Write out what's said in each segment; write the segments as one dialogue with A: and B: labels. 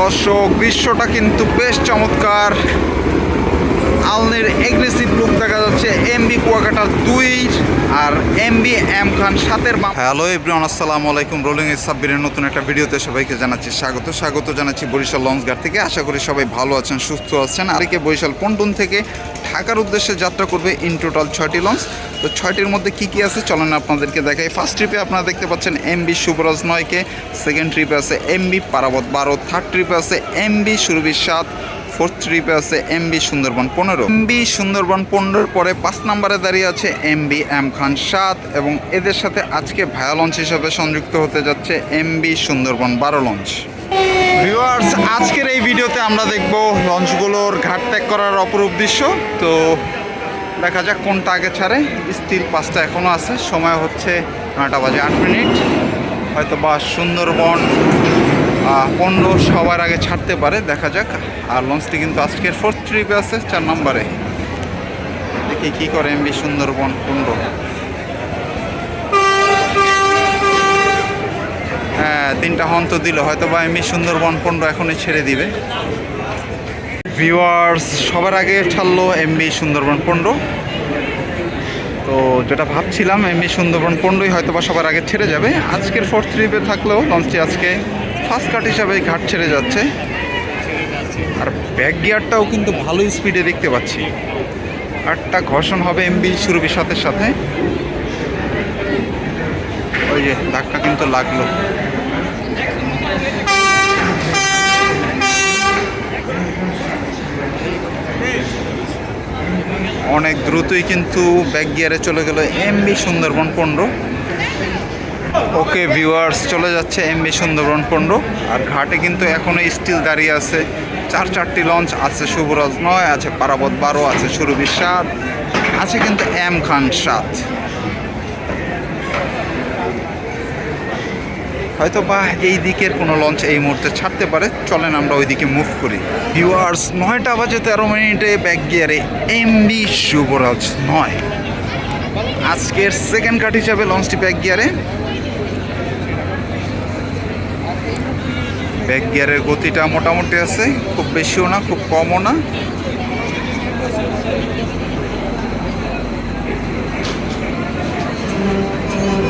A: দর্শক, বিশ্বটা কিন্তু বেশ চমৎকার। আলনের এগ্রেসিভ লুক দেখা যাচ্ছে এমবি কুয়াকাটা দুই আর এমবি এম খান সাতের হ্যালো এভরিওয়ান আসসালামু আলাইকুম। রোলিং সাব্বিরের নতুন একটা ভিডিওতে সবাইকে জানাচ্ছি স্বাগত। স্বাগত জানাচ্ছি বরিশাল লঞ্চ গার্ড থেকে। আশা করি সবাই ভালো আছেন, সুস্থ আছেন। আর একে বরিশাল পন্টুন থেকে ঢাকার উদ্দেশ্যে যাত্রা করবে ইন টোটাল ছয়টি লঞ্চ। তো ছয়টির মধ্যে কি কি আছে চলেন আপনাদেরকে দেখাই। ফার্স্ট ট্রিপে আপনারা দেখতে পাচ্ছেন এমবি শুভরাজ নয়কে সেকেন্ড ট্রিপে আছে এমবি পারাবত বারো থার্ড ট্রিপে আছে এমবি সুরভি সাত ফোর্থ ট্রিপে আছে এমবি সুন্দরবন পনেরো। এমবি সুন্দরবন পনেরোর পরে পাঁচ নম্বরে দাঁড়িয়ে আছে এমবি এম খান সাত এবং এদের সাথে আজকে ভায়া লঞ্চ হিসাবে সংযুক্ত হতে যাচ্ছে এমবি সুন্দরবন বারো লঞ্চ। ভিউয়ার্স আজকের এই ভিডিওতে আমরা দেখব লঞ্চগুলোর ঘাট ত্যাগ করার অপরূপ দৃশ্য। তো দেখা যাক কোনটা আগে ছাড়ে। স্টিল পাঁচটা এখনও আছে। সময় হচ্ছে নয়টা বাজে আট মিনিট। হয়তো বা সুন্দরবন পনেরো সবার আগে ছাড়তে পারে। দেখা যাক। আর লঞ্চটি কিন্তু আজকের ফোর্থ ট্রিপে আছে, চার নম্বরে। দেখি কী করে এমবি সুন্দরবন পনেরো। তিনটা হন্ত দিল হয়তো বা এমবি সুন্দরবন পনেরো এখনই ছেড়ে দিবে। ভিউয়ার্স সবার আগে ছাড়লো এমবি সুন্দরবন পনেরো তো যেটা ভাবছিলাম এমবি সুন্দরবন পনেরোই হয়তো বা সবার আগে ছেড়ে যাবে। আজকের ফোর্থ ট্রিপে থাকলেও লঞ্চটি আজকে ফার্স্ট কাট হিসাবে ঘাট ছেড়ে যাচ্ছে। আর ব্যাক গিয়ারটাও কিন্তু ভালো স্পিডে দেখতে পাচ্ছি। আটটা ঘর্ষণ হবে এমবি সুরভি সাথে সাথে। ওই যে, ধাক্কা কিন্তু লাগল। অনেক দ্রুতই কিন্তু ব্যাক গিয়ারে চলে গেল এমবি সুন্দরবন পণ্ড ওকে ভিউয়ার্স চলে যাচ্ছে এমবি সুন্দরবন পনেরো। আর ঘাটে কিন্তু এখনও স্টিল দাঁড়িয়ে আছে। চার চারটি লঞ্চ আছে, শুভরাজ নয়, আছে পারাবত বারো, আছে সুরভি সাত, আছে কিন্তু এম খান সাত। হয়তো বা এই দিকের কোনো লঞ্চ এই মুহূর্তে ছাড়তে পারে। চলেন আমরা ওইদিকে মুভ করি। ভিউয়ার্স নয়টা বাজে তেরো মিনিটে ব্যাক গিয়ারে এমবি শুভরাজ নয়। আজকের সেকেন্ড কাট হিসাবে লঞ্চটি ব্যাক গিয়ারে ব্যাক গিয়ারের গতিটা মোটামুটি আছে, খুব বেশিও না, খুব কমও না।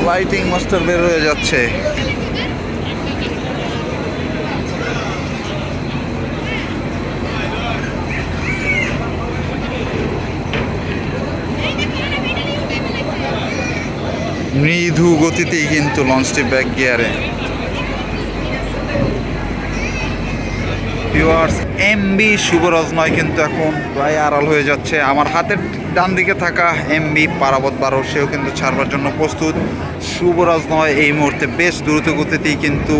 A: লাইটিং মাস্টার বের হয়ে যাচ্ছে। মৃদু গতিতেই কিন্তু লঞ্চটি ব্যাক গিয়ারে। ভিউয়ার্স এমবি শুভরাজ নয় কিন্তু এখন প্রায় আড়াল হয়ে যাচ্ছে। আমার হাতের ডান দিকে থাকা এমবি পারাবত বারো সেও কিন্তু ছাড়বার জন্য প্রস্তুত। শুভরাজ নয় এই মুহূর্তে বেশ দ্রুত গতিতেই কিন্তু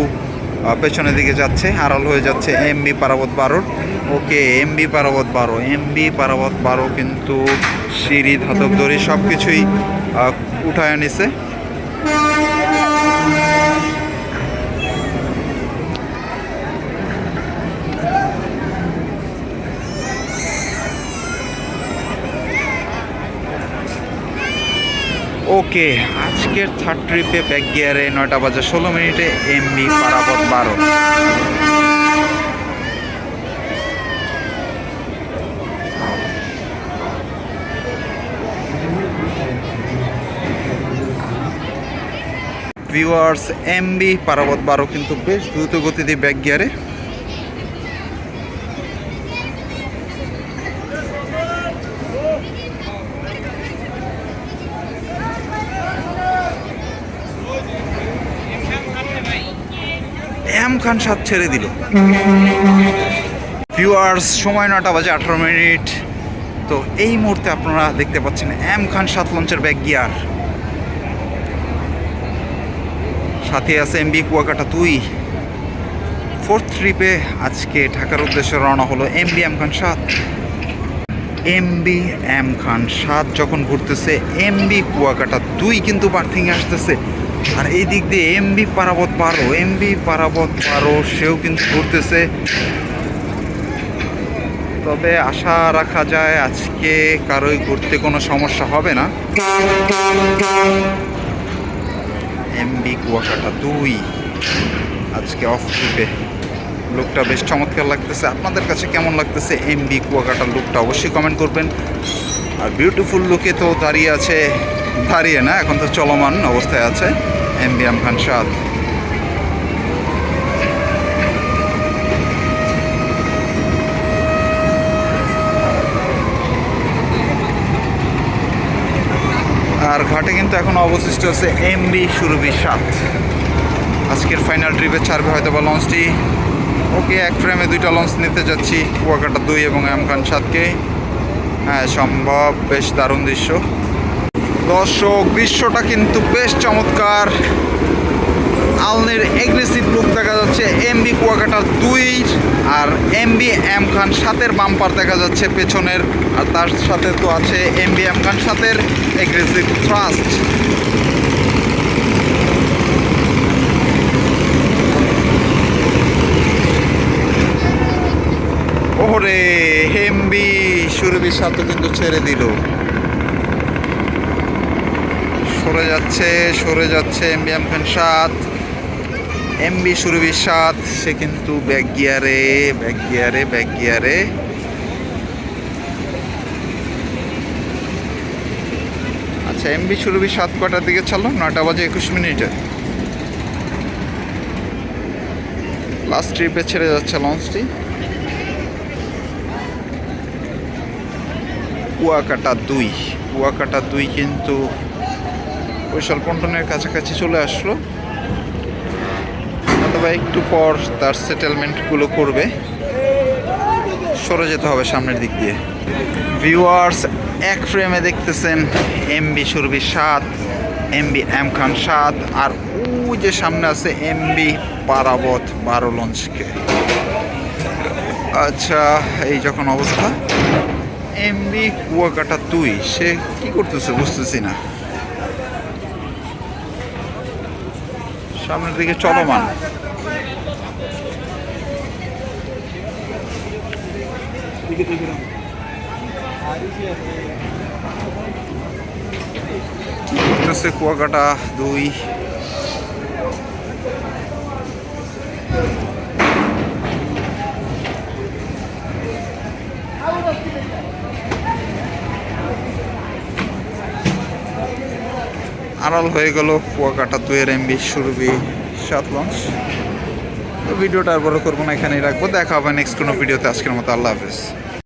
A: পেছনের দিকে যাচ্ছে, আড়াল হয়ে যাচ্ছে এমবি পারাবত বারোর। ওকে এমবি পারাবত বারো এমবি পারাবত বারো কিন্তু সিঁড়ি, ধাতব দড়ি সব কিছুই উঠায় নিছে ওকে, আজকের থার্ড ট্রিপে ব্যাক গিয়ারে নয়টা বাজে ষোলো মিনিটে এমবি পারাবত বারো। ভিউয়ার্স এমবি পারাবত বারো কিন্তু বেশ দ্রুত গতিতে ব্যাক গিয়ারে এম খান সাত ছেড়ে দিল। ভিউয়ার্স সময় নটা বাজে আঠারো মিনিট। তো এই মুহূর্তে আপনারা দেখতে পাচ্ছেন এম খান সাত লঞ্চের ব্যাক গিয়ার সাথে আছে এমবি কুয়াকাটা তুই ফোর্থ ট্রিপে আজকে ঢাকার উদ্দেশ্যে রওনা হলো এমবি এম খান সাত। এমবি এম খান সাত যখন ঘুরতেছে, এমবি কুয়াকাটা দুই কিন্তু বার্থিংয়ে আসতেছে। আর এই দিক দিয়ে এমবি পারাবত বারো, এমবি পারাবত বারো, সেও কিন্তু ঘুরতেছে। তবে আশা রাখা যায় আজকে কারোই ঘুরতে কোনো সমস্যা হবে না। এমবি কুয়াকাটা দুই। আজকে অফ ট্রিপে লুকটা বেশ চমৎকার লাগতেছে। আপনাদের কাছে কেমন লাগতেছে এমবি কুয়াকাটার লুকটা অবশ্যই কমেন্ট করবেন। আর বিউটিফুল লুকে তো দাঁড়িয়ে আছে। দাঁড়িয়ে না, এখন তো চলমান অবস্থায় আছে এমবি আমখান সাদ। আর ঘাটে কিন্তু এখন অবশিষ্ট আছে এমবি সুরভি সাত। আজকের ফাইনাল ট্রিপে ছাড়বে হয়তো বা লঞ্চটি ওকে, এক ফ্রেমে দুইটা লঞ্চ নিতে যাচ্ছি। কুয়াকাটা দুই এবং এম খান সাতকে। হ্যাঁ সম্ভব, বেশ দারুণ দৃশ্য। দর্শক দৃশ্যটা কিন্তু বেশ চমৎকার। আলনের এগ্রেসিভ লুক দেখা যাচ্ছে এমবি কুয়াকাটার দুই আর এমবি এম খান সাতের বাম্পার দেখা যাচ্ছে পেছনের। আর তার সাথে তো আছে এমবি এম খান সাতের এগ্রেসিভ থ্রাস্ট ওরে হেমবি সুরভি সাথে কিন্তু ছেড়ে দিল। সরে যাচ্ছে সরে যাচ্ছে এমবি এম খান সাত। এমবি সুরভি সাত সে কিন্তু ব্যাক গিয়ারে ব্যাক গিয়ারে ব্যাক গিয়ারে আচ্ছা এমবি সুরভি সাত কটার দিকে চলো? নয়টা বাজে একুশ মিনিটে। লাস্ট ট্রিপে ছেড়ে যাচ্ছে লঞ্চটি। কুয়াকাটা দুই। কুয়াকাটা দুই কিন্তু বৈশাল পন্টনের কাছাকাছি চলে আসলো। অথবা একটু পর তার সেটেলমেন্টগুলো করবে। সরে যেতে হবে সামনের দিক দিয়ে। ভিউয়ার্স এক ফ্রেমে দেখতেছেন এম এমবি সুরভি সাত এম এমবি এম খান সাত, আর ওই যে সামনে আছে এম এমবি পারাবত বারো লঞ্চকে আচ্ছা এই যখন অবস্থা এমবি কুয়াকাটা তুই সে কি করতেছে বুঝতেছি না। সামনের দিকে চলমান। কি করতেছে কুয়াকাটা দুই। আড়াল হয়ে গেল, কুয়াকাটা দুয়ের এমবি সুরবি সাত লঞ্চ তো ভিডিওটা আর বড় করব না, এখানেই রাখব। দেখা হবে নেক্সট কোনো ভিডিওতে আজকের মতো আল্লাহ হাফেজ।